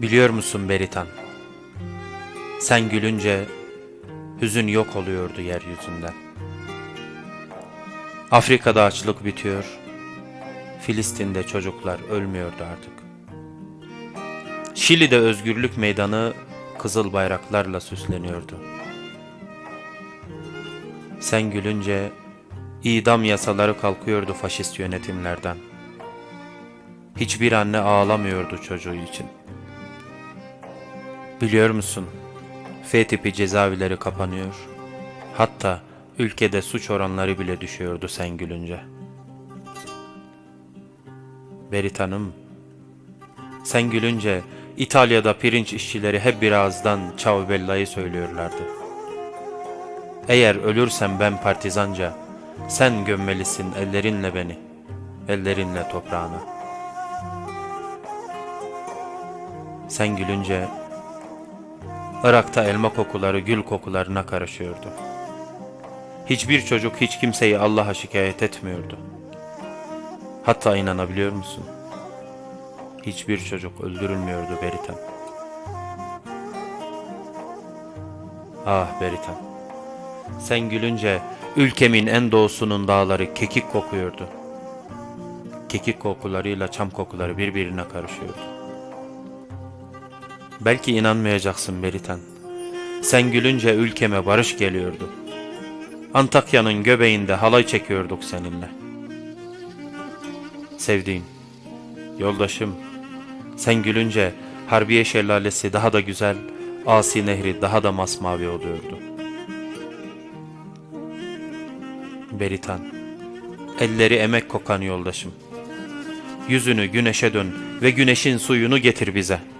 Biliyor musun Beritan? Sen gülünce hüzün yok oluyordu yeryüzünden. Afrika'da açlık bitiyor, Filistin'de çocuklar ölmüyordu artık. Şili'de özgürlük meydanı kızıl bayraklarla süsleniyordu. Sen gülünce idam yasaları kalkıyordu faşist yönetimlerden. Hiçbir anne ağlamıyordu çocuğu için. Biliyor musun? F tipi cezaevleri kapanıyor. Hatta ülkede suç oranları bile düşüyordu sen gülünce. Berit Hanım, sen gülünce İtalya'da pirinç işçileri hep bir ağızdan Ciao Bella'yı söylüyorlardı. Eğer ölürsem ben partizanca, sen gömmelisin ellerinle beni, ellerinle toprağına. Sen gülünce Irak'ta elma kokuları gül kokularına karışıyordu. Hiçbir çocuk hiç kimseyi Allah'a şikayet etmiyordu. Hatta inanabiliyor musun? Hiçbir çocuk öldürülmüyordu Beritan. Ah Beritan. Sen gülünce ülkemin en doğusunun dağları kekik kokuyordu. Kekik kokularıyla çam kokuları birbirine karışıyordu. Belki inanmayacaksın Beritan. Sen gülünce ülkeme barış geliyordu. Antakya'nın göbeğinde halay çekiyorduk seninle. Sevdiğim, yoldaşım, sen gülünce Harbiye şelalesi daha da güzel, Asi nehri daha da masmavi oluyordu. Beritan, elleri emek kokan yoldaşım. Yüzünü güneşe dön ve güneşin suyunu getir bize.''